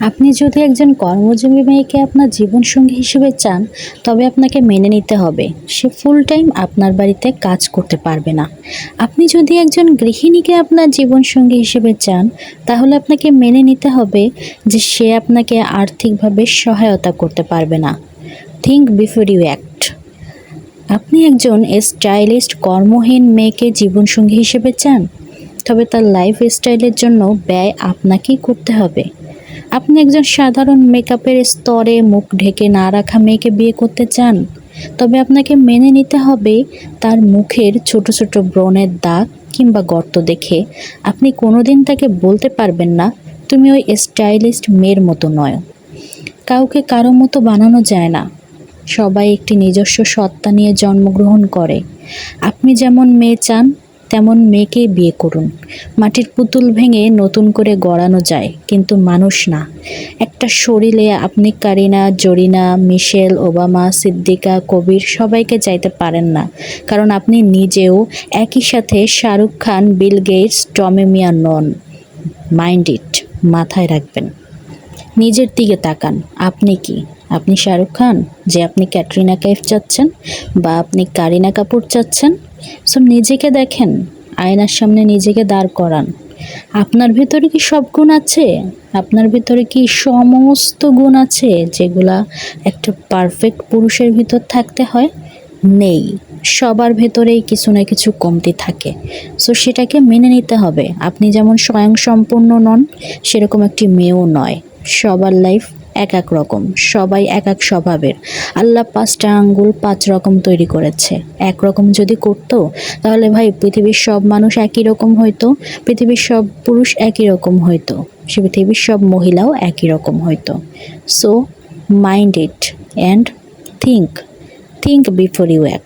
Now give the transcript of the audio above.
আপনি যদি একজন কর্মজীবী মেয়েকে আপনার জীবনসঙ্গী হিসেবে চান, তবে আপনাকে মেনে নিতে হবে। সে ফুল টাইম আপনার বাড়িতে কাজ করতে পারবে না। আপনি যদি একজন গৃহিণীকে আপনার জীবনসঙ্গী হিসেবে চান, তাহলে আপনাকে মেনে নিতে হবে যে সে আপনাকে আর্থিকভাবে সহায়তা করতে পারবে না। থিঙ্ক বিফোর ইউ অ্যাক্ট আপনি একজন স্টাইলিস্ট কর্মহীন মেয়েকে জীবনসঙ্গী হিসেবে চান, তবে তার লাইফ স্টাইলের জন্য ব্যয় আপনাকেই করতে হবে। আপনি একজন সাধারণ মেকআপের স্তরে মুখ ঢেকে না রাখা মেয়েকে বিয়ে করতে চান? তবে আপনাকে মেনে নিতে হবে তার মুখের ছোট ছোট ব্রণের দাগ কিংবা গর্ত দেখে। আপনি কোনোদিন তাকে বলতে পারবেন না, তুমি ওই স্টাইলিস্ট মেয়ের মতো নয়। কাউকে কারও মতো বানানো যায় না। সবাই একটি নিজস্ব সত্তা নিয়ে জন্মগ্রহণ করে। আপনি যেমন মেয়ে চান তেমন মেয়েকেই বিয়ে করুন। মাটির পুতুল ভেঙে নতুন করে গড়ানো যায়, কিন্তু মানুষ না। একটা শরীরে আপনি কারিনা, জরিনা, মিশেল, ওবামা, সিদ্দিকা, কবির সবাইকে চাইতে পারেন না, কারণ আপনি নিজেও একই সাথে Shahrukh Khan, Bill Gates, Tommy Miah non. Mind it, মাথায় রাখবেন। নিজের দিকে তাকান, আপনি কি? আপনি শাহরুখ খান? যে আপনি ক্যাটরিনা কাইফ চাচ্ছেন বা আপনি কারিনা কাপুর চাচ্ছেন? সো নিজেকে দেখেন, আয়নার সামনে নিজেকে দাঁড় করান। আপনার ভিতরে কি সব গুণ আছে? আপনার ভিতরে কি সমস্ত গুণ আছে যেগুলা একটা পারফেক্ট পুরুষের ভিতর থাকতে হয়? নেই। সবার ভেতরেই কিছু না কিছু কমতি থাকে। সো সেটাকে মেনে নিতে হবে। আপনি যেমন স্বয়ংসম্পূর্ণ নন, সেরকম একটি মেয়েও নয়। সবার লাইফ এক এক রকম, সবাই এক এক স্বভাবের। আল্লাহ পাঁচটা আঙ্গুল পাঁচ রকম তৈরি করেছে। এক রকম যদি করতো, তাহলে ভাই পৃথিবীর সব মানুষ একই রকম হইতো, পৃথিবীর সব পুরুষ একই রকম হইতো, সে পৃথিবীর সব মহিলাও একই রকম হইতো। So mind it and think think before you act